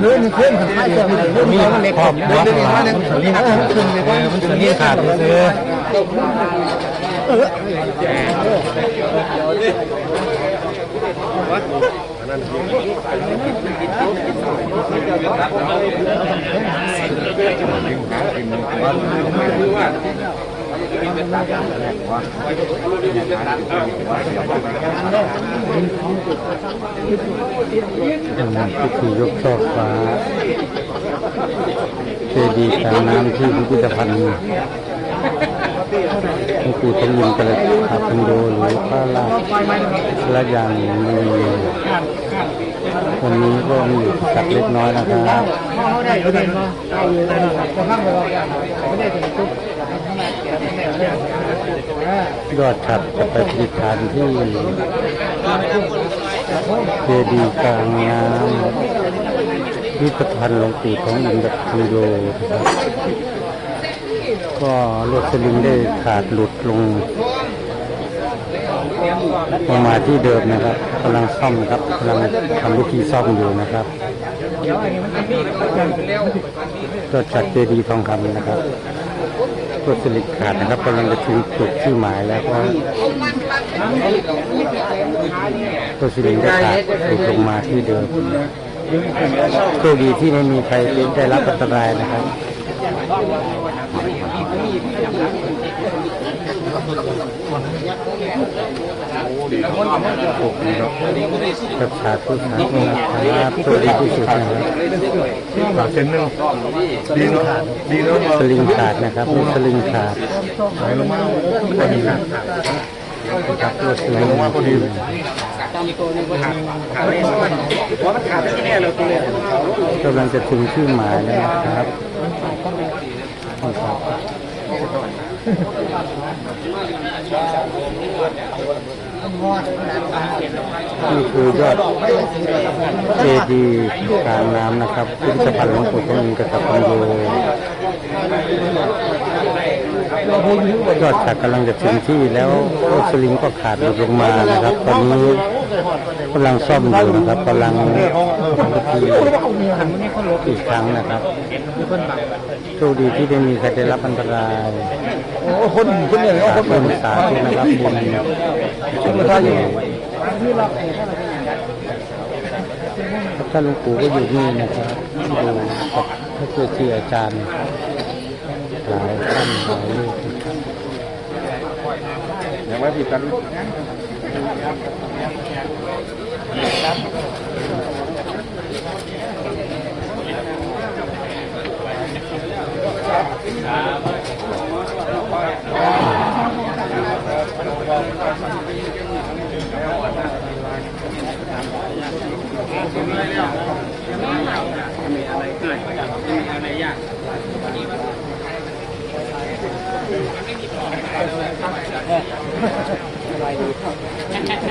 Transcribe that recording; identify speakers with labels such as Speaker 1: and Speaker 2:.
Speaker 1: เนขึ้นไม่เจอมันมีมันเล็กขอบหัวขามันสลิงมันสลิงขาดซื้อ
Speaker 2: ทำงาน พิธียกช่อฟ้าเจดีย์กลางน้ำที่พิพิธภัณฑ์หลวงปู่ทองยินกระขับพันโดหรือพระราชระยานมี วันนี้ก็มีสักเล็กน้อยนะครับ
Speaker 1: ยอดข้างไปรออย่างไม่ได้ถึงตุ๊บ
Speaker 2: ยอดฉัดจะไปปฏิษฐานที่เจดีย์กลางน้ำพิพิธภัณฑ์หลวงปู่ทองอินทร์พันโดครับก็ลวดสลิงได้ขาดหลุดลง ลงมาที่เดิมนะครับกำลังซ่อมนะครับกำลังทำวิธีซ่อมอยู่นะครับก็จัดเจดีย์ทองคำนะครับตัวสลิงขาดนะครับกำลังจะถึงจุดที่หมายแล้วก็ตัวสลิดขาดหลุดลงมาที่เดิมโชคดีที่ไม่มีใครได้รับอันตรายนะครับ กับสาธุสาธุนะครับตัวดีที่สุดนะครับ
Speaker 3: หลักเซนหนึ่งดีเนาะดีเนาะ
Speaker 2: สลิงขาดนะครับสลิงขาด
Speaker 3: ไหลลงมาพอดีนะ
Speaker 2: ครับตัวสลิง
Speaker 3: ลงมาพอดี
Speaker 2: กำลังจะถึงที่อหมายแล้วนะครับ นี่คือยอดเจดีย์กลางน้ำนะครับพิพิธภัณฑ์หลวงปู่ทองอินกษัตริย์ปัญโยยอดฉากกำลังจะถึงที่แล้วรถสลิงก็ขาดหลุดลงมานะครับ ตอนนี้ กำลังซ่อมอยู่นะครับกำลังทำพิธีอีกครั้งนะครับโชคดีที่ไม่มีใครได้รับอันตราย
Speaker 1: คนคนเนี่ย
Speaker 2: สาธุสาธุนะครับบุญสุนทรอยู่ท่านหลวงปู่ก็อยู่นี่นะครับอยู่กับพระเจ้าที่อาจารย์หลายท่านหลายลูก
Speaker 3: ย่างว่ผิดกัน
Speaker 1: อ